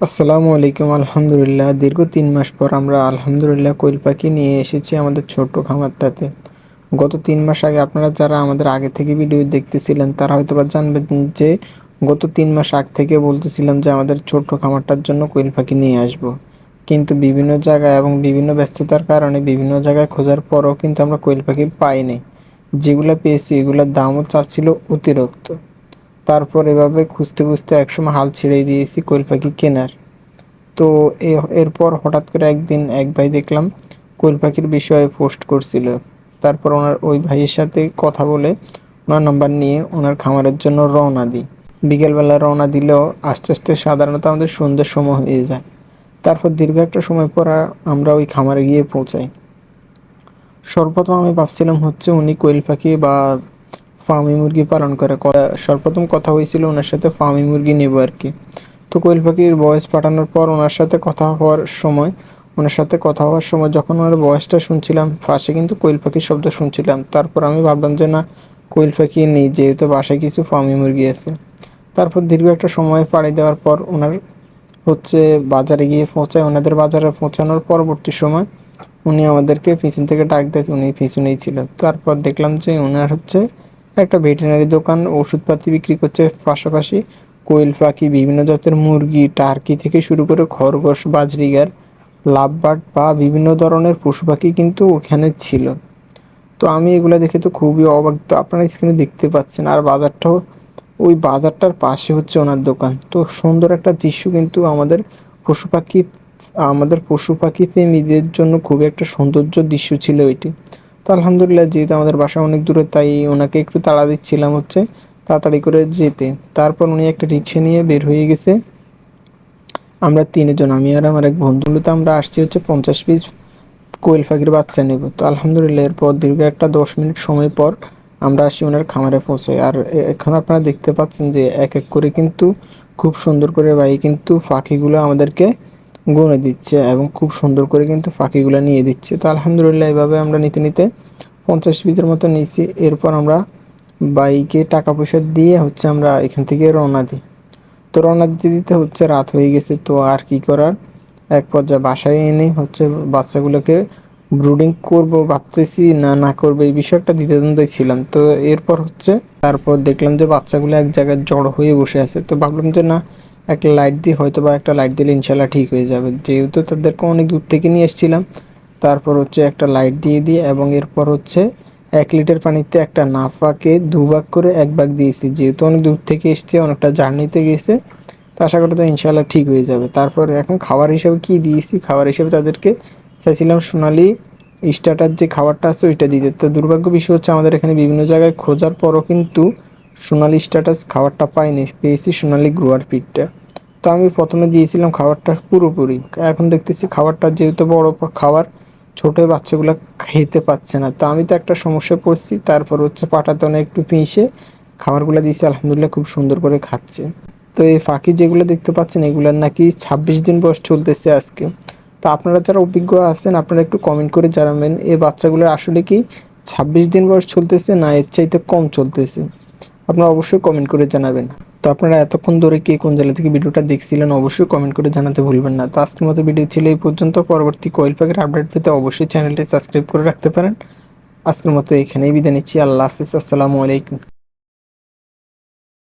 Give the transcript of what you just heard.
আসসালামু আলাইকুম, আলহামদুলিল্লাহ। দীর্ঘ তিন মাস পর আমরা আলহামদুলিল্লাহ কোয়েল পাখি নিয়ে এসেছি আমাদের ছোট্ট খামারটাতে। গত তিন মাস আগে আপনারা যারা আমাদের আগে থেকে ভিডিও দেখতেছিলেন, তারা হয়তো বা জানবেন যে গত তিন মাস আগ থেকে বলতেছিলাম যে আমাদের ছোট্ট খামারটার জন্য কোয়েল পাখি নিয়ে আসব। কিন্তু বিভিন্ন জায়গায় এবং বিভিন্ন ব্যস্ততার কারণে বিভিন্ন জায়গায় খোঁজার পরও কিন্তু আমরা কোয়েল পাখি পাইনি। যেগুলো পেয়েছি, এগুলোর দামও চাচ্ছিল অতিরিক্ত। তারপর এভাবে খুঁজতে খুঁজতে একসময় হাল ছেড়ে দিয়েছি কোয়েল পাখি কেনার। তো এরপর হঠাৎ করে একদিন এক ভাই দেখলাম কোয়েল পাখির বিষয়ে পোস্ট করছিল। তারপর ওনার ওই ভাইয়ের সাথে কথা বলে ওনার নাম্বার নিয়ে ওনার খামারের জন্য রওনা দিই। বিকেলবেলা রওনা দিলেও আস্তে আস্তে সাধারণত আমাদের সন্ধ্যের সময় হয়ে যায়। তারপর দীর্ঘ একটা সময় পর আমরা ওই খামারে গিয়ে পৌঁছাই। সর্বপ্রথম আমি ভাবছিলাম হচ্ছে উনি কোয়েল পাখি বা ফার্মি মুরগি পালন করে। সর্বপ্রথম কথা হয়েছিল ওনার সাথে ফার্মি মুরগি নেব আর কি। তো কোয়েল পাখির বয়স পাঠানোর পর ওনার সাথে কথা হওয়ার সময়, ওনার সাথে কথা হওয়ার সময় যখন ওনার বয়সটা শুনছিলাম, ফার্স্টে কিন্তু কোয়েল পাখির শব্দ শুনছিলাম। তারপর আমি ভাবলাম যে না, কোয়েল পাখি নেই, যেহেতু বাসায় কিছু ফার্মি মুরগি আছে। তারপর দীর্ঘ একটা সময় পাড়ি দেওয়ার পর ওনার হচ্ছে বাজারে গিয়ে পৌঁছায়। ওনাদের বাজারে পৌঁছানোর পরবর্তী সময় উনি আমাদেরকে পিছন থেকে ডাক দেয় উনি পিছনেই ছিল। তারপর দেখলাম যে ওনার হচ্ছে একটা ভেটেরিনারি দোকান, ওষুধপাতি বিক্রি করছে পাশাপাশি। কোয়েল পাখি, বিভিন্ন জাতের মুরগি, টার্কি থেকে শুরু করে খরগোশ, বাজরিগার, লাভবার্ড বা বিভিন্ন ধরনের পশু পাখি কিন্তু ওখানে ছিল। তো আমি এগুলো দেখে তো খুবই অবাক। তো আপনারা স্ক্রিনে দেখতে পাচ্ছেন। আর বাজারটাও ওই বাজারটার পাশে হচ্ছে ওনার দোকান। তো সুন্দর একটা দৃশ্য কিন্তু আমাদের পশু পাখি, আমাদের পশু পাখি প্রেমীদের জন্য খুবই একটা সৌন্দর্য দৃশ্য ছিল ওইটি তো আলহামদুলিল্লাহ যেহেতু আমাদের বাসা অনেক দূরে, তাই ওনাকে একটু তাড়া দিচ্ছিলাম হচ্ছে তাড়াতাড়ি করে যেতে। তারপর উনি একটা রিক্সা নিয়ে বের হয়ে গেছে। আমরা তিনজন, আমি আর আমার এক বন্ধুগুলোতে আমরা আসছি হচ্ছে পঞ্চাশ পিস কোয়েল পাখির বাচ্চা নেব। তো আলহামদুলিল্লাহ এরপর দীর্ঘ একটা দশ মিনিট সময় পর আমরা আসি ওনার খামারে পৌঁছাই আর এখন আপনারা দেখতে পাচ্ছেন যে এক এক করে কিন্তু খুব সুন্দর করে ভাই কিন্তু পাখিগুলো আমাদেরকে গুনে দিচ্ছে এবং খুব সুন্দর করে কিন্তু ফাঁকিগুলো নিয়ে দিচ্ছে। তো আলহামদুলিল্লাহ এভাবে আমরা নিতে নিতে পঞ্চাশ পিসের মতো নিয়েছি। এরপর আমরা বাইকে টাকা পয়সা দিয়ে হচ্ছে আমরা এখান থেকে রওনা দিই। তো রওনা দিতে দিতে হচ্ছে রাত হয়ে গেছে। তো আর কি করার? এক পর্যায়ে বাসায় এনে হচ্ছে বাচ্চাগুলোকে ব্রুডিং করব ভাবতেছি, না না করব এই বিষয়টা দ্বন্দ্বে ছিলাম। তো এরপর হচ্ছে তারপর দেখলাম যে বাচ্চাগুলো এক জায়গায় জড়ো হয়ে বসে আছে। তো ভাবলাম যে না একটা লাইট দিয়ে হয়তো বা একটা লাইট দিলে ইনশাল্লাহ ঠিক হয়ে যাবে। যেহেতু তাদেরকে অনেক দূর থেকে নিয়ে এসেছিলাম, তারপর হচ্ছে একটা লাইট দিয়ে দিয়ে এবং এরপর হচ্ছে এক লিটার পানিতে একটা নাফাকে দুভাগ করে এক ভাগ দিয়েছি। যেহেতু অনেক দূর থেকে এসছে, অনেকটা জার্নিতে গেছে, তো আশা করি তো ইনশাল্লাহ ঠিক হয়ে যাবে। তারপর এখন খাবার হিসাবে কি দিয়েছি? খাবার হিসাবে তাদেরকে চাইছিলাম সোনালি স্টার্টার যে খাবারটা আছে, ওইটা দিতে। তো দুর্ভাগ্য বিষয় হচ্ছে আমাদের এখানে বিভিন্ন জায়গায় খোঁজার পরও কিন্তু সোনালি স্ট্যাটাস খাবারটা পাইনি, পেয়েছি সোনালি গ্রোয়ার পিকটা তো আমি প্রথমে দিয়েছিলাম খাবারটা পুরোপুরি। এখন দেখতেছি খাবারটা যেহেতু বড় খাবার, ছোটো বাচ্চাগুলো খেতে পাচ্ছে না। তো আমি তো একটা সমস্যায় পড়ছি, তারপর হচ্ছে পাটাতনে একটু পিষে খাবারগুলো দিয়েছি, আলহামদুলিল্লাহ খুব সুন্দর করে খাচ্ছে। তো এই ফাঁকি যেগুলো দেখতে পাচ্ছেন, এগুলোর নাকি ছাব্বিশ দিন বয়স চলতেছে আজকে। তো আপনারা যারা অভিজ্ঞ আছেন, আপনারা একটু কমেন্ট করে জানাবেন, এই বাচ্চাগুলো আসলে কি ছাব্বিশ দিন বয়স চলতেছে না এর চাইতে কম চলতেছে? আপনারা অবশ্যই কমেন্ট করে জানাবেন। তো আপনারা এতক্ষণ ধরে কে কোন জেলা থেকে ভিডিওটা দেখছিলেন অবশ্যই কমেন্ট করে জানাতে ভুলবেন না। তো আজকের মতো ভিডিও ছিল এই পর্যন্ত। পরবর্তী কয়েল পাখির আপডেট পেতে অবশ্যই চ্যানেলটি সাবস্ক্রাইব করে রাখতে পারেন। আজকের মতো এখানেই বিদায় নিচ্ছি। আল্লাহ হাফিজ। আসসালামু আলাইকুম।